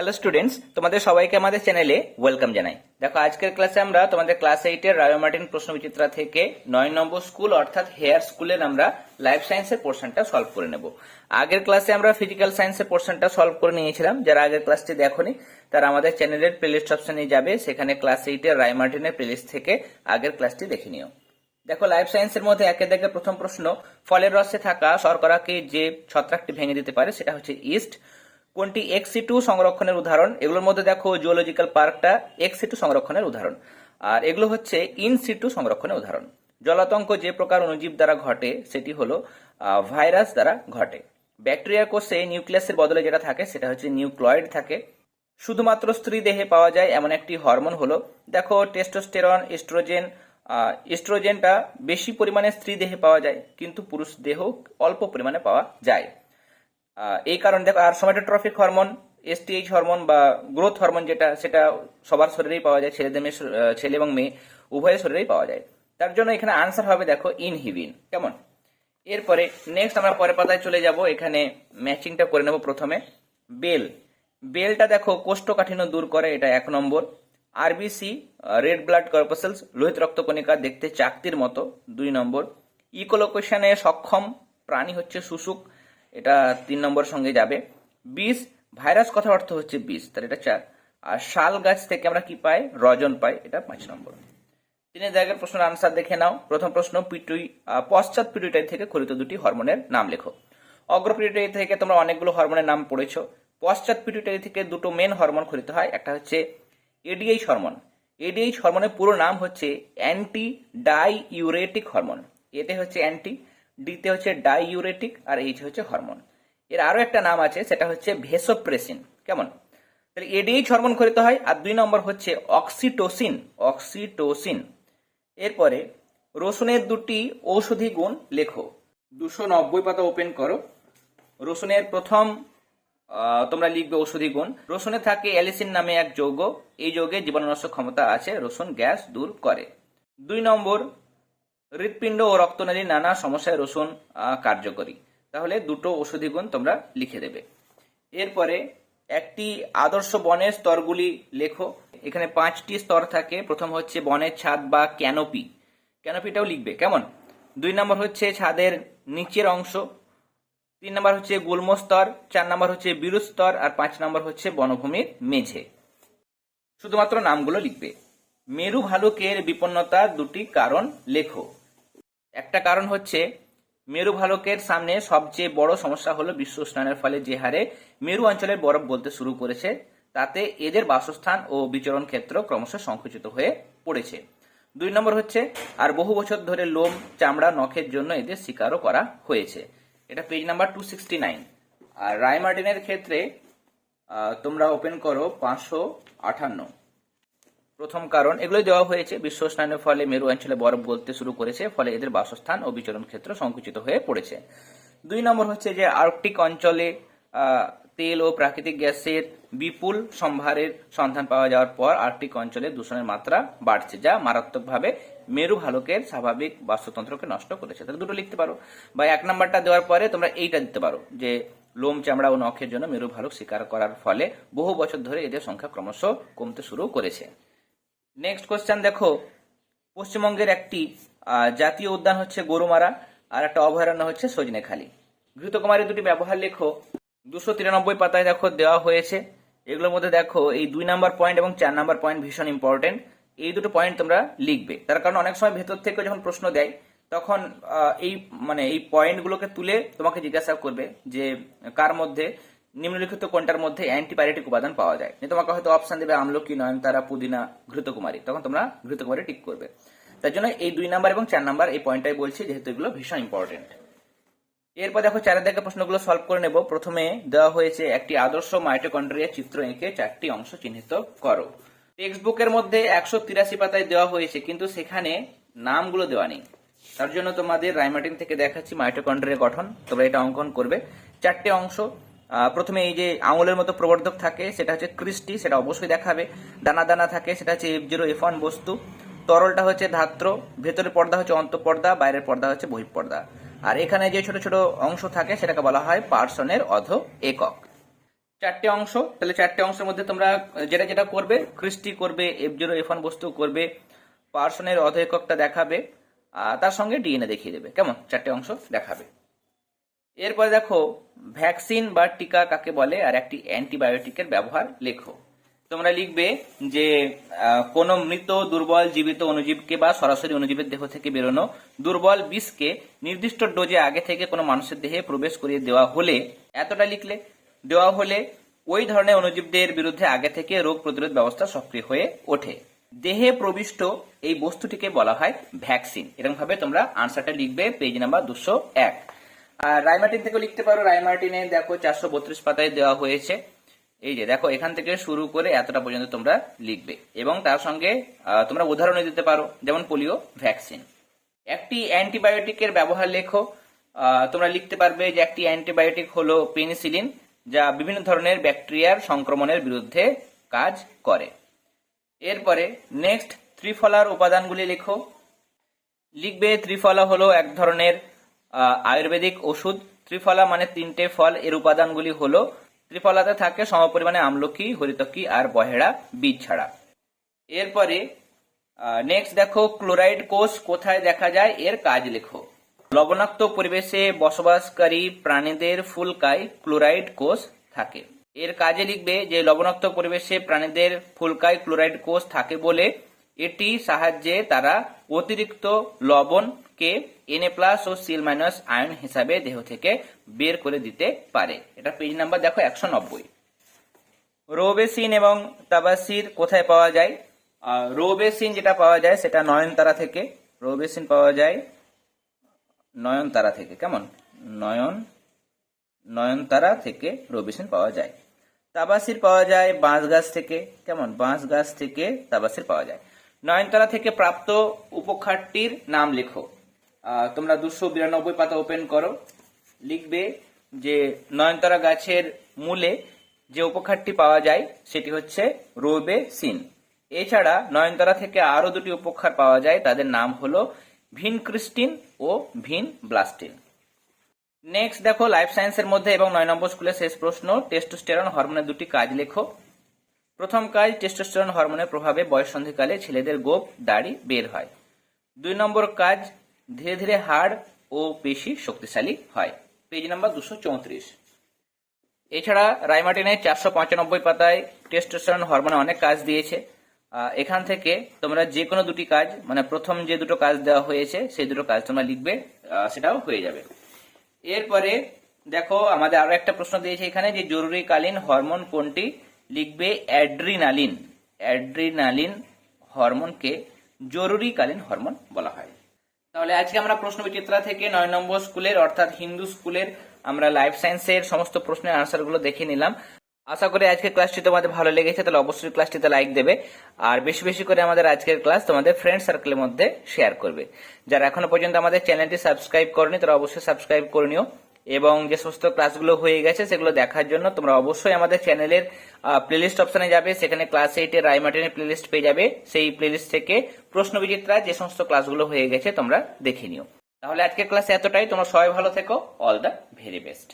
Hello students তোমাদের সবাইকে আমাদের চ্যানেলে ওয়েলকাম জানাই। দেখো, আজকের ক্লাসে আমরা তোমাদের ক্লাস এইটের রায়োমার্টিন প্রশ্নবিচিত্রা থেকে নয় নম্বর স্কুল অর্থাৎ হেয়ার স্কুলের আমরা লাইফ সায়েন্সের পোর্শনটা সলভ করে নেব। আগের ক্লাসে আমরা ফিজিক্যাল সায়েন্সের পোর্শনটা সলভ করে নিয়েছিলাম। যারা আগের ক্লাসটি দেখোনি, তারা আমাদের চ্যানেলের প্লেলিস্ট অপশনে যাবে। সেখানে ক্লাস এইটের রায়োমার্টিনের প্লেলিস্ট থেকে আগের ক্লাসটি দেখে নিও। দেখো লাইফ সায়েন্সের মধ্যে একে দেখে প্রথম প্রশ্ন, ফলের রসে থাকা শর্করাকে যে ছত্রাকটি ভেঙে দিতে পারে, সেটা হচ্ছে ইস্ট কোনটি এক্সি টু সংরক্ষণের উদাহরণ? এগুলোর মধ্যে দেখো জুওলজিক্যাল পার্কটা এক্সি টু সংরক্ষণের উদাহরণ। আর এগুলো হচ্ছে ইন সিটু সংরক্ষণের উদাহরণ। জলাতঙ্ক যে প্রকার অণুজীব দ্বারা ঘটে সেটি হলো ভাইরাস দ্বারা ঘটে। ব্যাকটেরিয়ার কোষে নিউক্লিয়াসের বদলে যেটা থাকে সেটা হচ্ছে নিউক্লয়েড থাকে। শুধুমাত্র স্ত্রী দেহে পাওয়া যায় এমন একটি হরমোন হলো দেখো টেস্টোস্টেরন এস্ট্রোজেন আহ, এস্ট্রোজেনটা বেশি পরিমাণে স্ত্রী দেহে পাওয়া যায় কিন্তু পুরুষ দেহ অল্প পরিমাণে পাওয়া যায়। এই কারণে দেখো, আর সোমেটোট্রফিক হরমোন এসটিএইচ হরমোন বা গ্রোথ হরমোন যেটা, সেটা সবার শরীরেই পাওয়া যায়, ছেলেদের মেয়ে ছেলে এবং মেয়ে উভয়ের শরীরেই পাওয়া যায়। তার জন্য এখানে আনসার হবে দেখো ইনহিবিন কেমন? এরপরে নেক্সট আমরা পরের পাতায় চলে যাব, এখানে ম্যাচিংটা করে নেব প্রথমে। বেল বেলটা দেখো, কোষ্ঠকাঠিন্য দূর করে, এটা এক নম্বর। আরবিসি রেড ব্লাড কর্পাসেলস লোহিত রক্তকণিকা দেখতে চাকতির মতো, দুই নম্বর। ইকোলোকেশনে সক্ষম, প্রাণী হচ্ছে শুশুক। এটা তিন নম্বর সঙ্গে যাবে। বিষ, ভাইরাস কথা অর্থ হচ্ছে বিষ তার এটা চার। আর শাল গাছ থেকে আমরা কি পাই? রজন পাই, এটা পাঁচ নম্বর। তিনের জায়গার প্রশ্নের আনসার দেখে নাও। প্রথম প্রশ্ন, পিটুই পশ্চাৎ পিটুইটারি থেকে খরিত দুটি হরমোনের নাম লেখো। অগ্র পিটুইটারি থেকে তোমরা অনেকগুলো হরমোনের নাম পড়েছো। পশ্চাৎ পিটুইটারি থেকে দুটো মেন হরমোন খরিত হয়, একটা হচ্ছে এডিএইচ হরমোন এডিএইচ হরমোনের পুরো নাম হচ্ছে অ্যান্টি ডাই ইউরেটিক হরমোন এতে হচ্ছে অ্যান্টি ডিতে হচ্ছে ডাইউরেটিক আর এইচ হচ্ছে হরমোন এর আরও একটা নাম আছে, সেটা হচ্ছে ভেসোপ্রেসিন কেমন? তাহলে এডিএইচ হরমোন খরিত হয় আর দুই নম্বর হচ্ছে অক্সিটোসিন অক্সিটোসিন এরপরে রসুনের দুটি ঔষধি গুণ লেখো। দুশো নব্বই পাতা ওপেন করো। রসুনের প্রথম তোমরা লিখবে ঔষধি গুণ। রসুনে থাকে অ্যালিসিন নামে এক যৌগ। এই যৌগে জীবাণুনাশক ক্ষমতা আছে, রসুন গ্যাস দূর করে। দুই নম্বর হৃৎপিণ্ড ও রক্তনালী নানা সমস্যায় রসুন কার্যকরী। তাহলে দুটো ঔষধি গুণ তোমরা লিখে দেবে। এরপরে একটি আদর্শ বনের স্তরগুলি লেখো। এখানে পাঁচটি স্তর থাকে। প্রথম হচ্ছে বনের ছাদ বা ক্যানোপি। ক্যানোপিটাও লিখবে, কেমন? দুই নম্বর হচ্ছে ছাদের নিচের অংশ। তিন নম্বর হচ্ছে গুল্ম স্তর। চার নম্বর হচ্ছে বিরু স্তর। আর পাঁচ নম্বর হচ্ছে বনভূমির মেঝে। শুধুমাত্র নামগুলো লিখবে। মেরু ভালুকের বিপন্নতার দুটি কারণ লেখো। একটা কারণ হচ্ছে মেরু ভালুকের সামনে সবচেয়ে বড় সমস্যা হলো বিশ্ব উষ্ণায়নের ফলে যে হারে মেরু অঞ্চলের বরফ বলতে শুরু করেছে, তাতে এদের বাসস্থান ও বিচরণ ক্ষেত্র ক্রমশ সংকুচিত হয়ে পড়েছে। দুই নম্বর হচ্ছে, আর বহু বছর ধরে লোম, চামড়া, নখের জন্য এদের শিকারও করা হয়েছে। এটা page number two sixty nine আর রায়মার্টিনের ক্ষেত্রে তোমরা ওপেন করো পাঁচশো আটান্ন প্রথম কারণ এগুলো দেওয়া হয়েছে। বিশ্ব উষ্ণায়নের ফলে মেরু অঞ্চলে বরফ গলতে শুরু করেছে, ফলে এদের বাসস্থান ও বিচরণ ক্ষেত্র সংকুচিত হয়ে পড়েছে। দুই নম্বর হচ্ছে যে আর্কটিক অঞ্চলে তেল ও প্রাকৃতিক গ্যাসের বিপুল সম্ভারের সন্ধান পাওয়া যাওয়ার পর আর্কটিক অঞ্চলে দূষণের মাত্রা বাড়ছে, যা মারাত্মকভাবে মেরু ভালুকের স্বাভাবিক বাস্তুতন্ত্রকে নষ্ট করেছে। তাহলে দুটো লিখতে পারো। বা এক নাম্বারটা দেওয়ার পরে তোমরা এইটা দিতে পারো, যে লোম, চামড়া ও নখের জন্য মেরু ভালুক শিকার করার ফলে বহু বছর ধরে এদের সংখ্যা ক্রমশ কমতে শুরু করেছে। নেক্সট কোশ্চেন দেখো। পশ্চিমবঙ্গের একটি জাতীয় উদ্যান হচ্ছে গরুমারা, আর একটা অভয়ারণ্য হচ্ছে সজনেখালি। ঘৃতকুমারী দুটি ব্যবহার লেখো। দুশো তিরানব্বই পাতায় দেখো দেওয়া হয়েছে। এগুলোর মধ্যে দেখো, এই দুই নাম্বার পয়েন্ট এবং চার নাম্বার পয়েন্ট ভীষণ ইম্পর্টেন্ট এই দুটো পয়েন্ট তোমরা লিখবে। তার কারণ অনেক সময় ভেতর থেকে যখন প্রশ্ন দেয়, তখন এই মানে এই পয়েন্টগুলোকে তুলে তোমাকে জিজ্ঞাসা করবে যে, কার মধ্যে নিম্নলিখিত কোনটার মধ্যে অ্যান্টিবায়োটিক উপাদান পাওয়া যায়? তোমাকে হয়তো অপশন দেবে আমলকি, নয়নতারা, পুদিনা, ঘৃতকুমারী। তখন তোমরা ঘৃতকুমারী টিক করবে। তার জন্য এই দুই নাম্বার এবং চার নাম্বার এই পয়েন্টটাই বলছি, যেহেতু এগুলো ভীষণ ইম্পর্টেন্ট এরপর দেখো চারের দিকে প্রশ্নগুলো সলভ করে নেব। প্রথমে দেওয়া হয়েছে, একটি আদর্শ মাইটোকন্ড্রিয়া চিত্র এঁকে চারটি অংশ চিহ্নিত করো। টেক্সট বুকের মধ্যে একশো তিরাশি পাতায় দেওয়া হয়েছে, কিন্তু সেখানে নামগুলো দেওয়া নেই। তার জন্য তোমাদের রাইমার্টিন থেকে দেখাচ্ছি মাইটোকন্ড্রিয়া গঠন। তোমরা এটা অঙ্কন করবে। চারটে অংশ প্রথমে এই যে আঙুলের মতো প্রবর্ধক থাকে, সেটা হচ্ছে ক্রিস্টি, সেটা অবশ্যই দেখাবে। দানা দানা থাকে, সেটা হচ্ছে এফ জিরো এফ ওয়ান বস্তু। তরলটা হচ্ছে ধাত্র, ভেতরের পর্দা হচ্ছে অন্তঃপর্দা, বাইরের পর্দা হচ্ছে বহিঃপর্দা। আর এখানে যে ছোট ছোট অংশ থাকে, সেটাকে বলা হয় পার্সনের অধ একক। চারটে অংশ, তাহলে চারটে অংশের মধ্যে তোমরা, যেটা যেটা করবে, ক্রিস্টি করবে এফ জিরো এফ ওয়ান বস্তু করবে, পার্সনের অধ এককটা দেখাবে, আর তার সঙ্গে ডিএনএ দেখিয়ে দেবে। কেমন? চারটে অংশ দেখাবে। এরপরে দেখো, ভ্যাকসিন বা টিকা কাকে বলে? আর একটি অ্যান্টিবায়োটিকের ব্যবহার লেখো। তোমরা লিখবে যে কোনো মৃত, দুর্বল, জীবিত অণুজীবকে বা সরাসরি অণুজীবের দেহ থেকে বেরোনো দুর্বল বিষকে নির্দিষ্ট ডোজে আগে থেকে কোনো মানুষের দেহে প্রবেশ করিয়ে দেওয়া হলে এতটা লিখলে? দেওয়া হলে ওই ধরনের অণুজীবদের বিরুদ্ধে আগে থেকে রোগ প্রতিরোধ ব্যবস্থা সক্রিয় হয়ে ওঠে। দেহে প্রবিষ্ট এই বস্তুটিকে বলা হয় ভ্যাকসিন। এরকম ভাবে তোমরা আনসারটা লিখবে, পেজ নাম্বার দুশো এক। আর রায়মার্টিন থেকে লিখতে পারো রায়মার্টিনে দেখো চারশো বত্রিশ পাতায় দেওয়া হয়েছে। এই যে দেখো, এখান থেকে শুরু করে এতটা পর্যন্ত তোমরা লিখবে। এবং তার সঙ্গে তোমরা উদাহরণও দিতে পারো, যেমন পোলিও ভ্যাকসিন। একটি অ্যান্টিবায়োটিকের ব্যবহার লেখো তোমরা লিখতে পারবে যে একটি অ্যান্টিবায়োটিক হলো পেনিসিলিন, যা বিভিন্ন ধরনের ব্যাকটেরিয়ার সংক্রমণের বিরুদ্ধে কাজ করে। এরপরে নেক্সট, ত্রিফলার উপাদানগুলি লেখো। লিখবে, ত্রিফলা হলো এক ধরনের আয়ুর্বেদিক ওষুধ, ত্রিফলা মানে তিনটে ফল, এর উপাদানগুলি হলো ত্রিফলাতে থাকে সমপরিমাণে আমলকি, হরিতকি আর বহেড়া, বীজ ছাড়া। এরপরে নেক্সট দেখো, ক্লোরাইড কোষ কোথায় দেখা যায়? এর কাজ লেখো। লবণাক্ত পরিবেশে বসবাসকারী প্রাণীদের ফুলকায় ক্লোরাইড কোষ থাকে। এর কাজে লিখবে যে, লবণাক্ত পরিবেশে প্রাণীদের ফুলকায় ক্লোরাইড কোষ থাকে বলে এটি সাহায্যে তারা অতিরিক্ত লবণকে এনএ প্লাস ও সিল মাইনাস আয়ন হিসাবে দেহ থেকে বের করে দিতে পারে। এটা পেজ নাম্বার দেখো একশো নব্বই। রোবেসিন এবং তাবাসির কোথায় পাওয়া যায়? রোবেসিন যেটা পাওয়া যায় সেটা নয়নতারা থেকে। রোবেসিন পাওয়া যায় নয়নতারা থেকে। কেমন? নয়ন, নয়নতারা থেকে রোবেসিন পাওয়া যায়। তাবাসির পাওয়া যায় বাঁশ গাছ থেকে। কেমন? বাঁশ গাছ থেকে তাবাসির পাওয়া যায়। নয়নতারা থেকে প্রাপ্ত উপখাটটির নাম লেখো। তোমরা দুশো বিরানব্বই পাতা ওপেন করো। লিখবে যে নয়নতারা গাছের মূলে যে উপখাটটি পাওয়া যায়, সেটি হচ্ছে রোবে সিন। এছাড়া নয়নতারা থেকে আরও দুটি উপখার পাওয়া যায়, তাদের নাম হলো ভিন ক্রিস্টিন ও ভিন ব্লাস্টিন নেক্সট দেখো লাইফ সায়েন্সের মধ্যে এবং নয় নম্বর স্কুলের শেষ প্রশ্ন টেস্টোস্টেরন হরমোনের দুটি কাজ লেখো। প্রথম কাজ টেস্টোস্টেরন হরমোনের প্রভাবে বয়ঃসন্ধিকালে ছেলেদের গোপ, দাড়ি বের হয়। দুই নম্বর কাজ ধীরে ধীরে হাড় ও পেশি শক্তিশালী হয়। পেজ নাম্বার দুশো চৌত্রিশ। এছাড়া রাইমার্টিনের চারশো পঁচানব্বই পাতায় টেস্টোস্টেরন হরমোনে অনেক কাজ দিয়েছে। এখান থেকে তোমরা যে কোনো দুটি কাজ মানে প্রথম যে দুটো কাজ দেওয়া হয়েছে, সেই দুটো কাজ তোমরা লিখবে সেটাও হয়ে যাবে। এরপরে দেখো, আমাদের আরও একটা প্রশ্ন দিয়েছে এখানে যে জরুরিকালীন হরমোন কোনটি? লিখবে অ্যাড্রিনালিন অ্যাড্রিনালিন হরমোনকে জরুরিকালীন হরমোন বলা হয়। তাহলে আজকে আমরা প্রশ্ন বিচিত্রা থেকে নয় নম্বর স্কুলের, অর্থাৎ হিন্দু স্কুলের, আমরা লাইফ সায়েন্সের সমস্ত প্রশ্নের আনসারগুলো দেখে নিলাম। আশা করি আজকের ক্লাসটি তোমাদের ভালো লেগেছে, তাহলে অবশ্যই ক্লাসটিতে লাইক দেবে। আর বেশি বেশি করে আমাদের আজকের ক্লাস তোমাদের ফ্রেন্ড সার্কেলের মধ্যে শেয়ার করবে। যারা এখনও পর্যন্ত আমাদের চ্যানেলটি সাবস্ক্রাইব করনি, তারা অবশ্যই সাবস্ক্রাইব করে নিও। এবং যে সমস্ত ক্লাসগুলো হয়ে গেছে, সেগুলো দেখার জন্য তোমরা অবশ্যই আমাদের চ্যানেলের প্লেলিস্ট অপশনে যাবে। সেখানে ক্লাস এইটের রাইমার্টিনের প্লেলিস্ট পেয়ে যাবে। সেই প্লেলিস্ট থেকে প্রশ্ন বিচিত্রা যে সমস্ত ক্লাসগুলো হয়ে গেছে তোমরা দেখে নিও। তাহলে আজকের ক্লাসে এতটাই। তোমরা সবাই ভালো থেকো। All the very best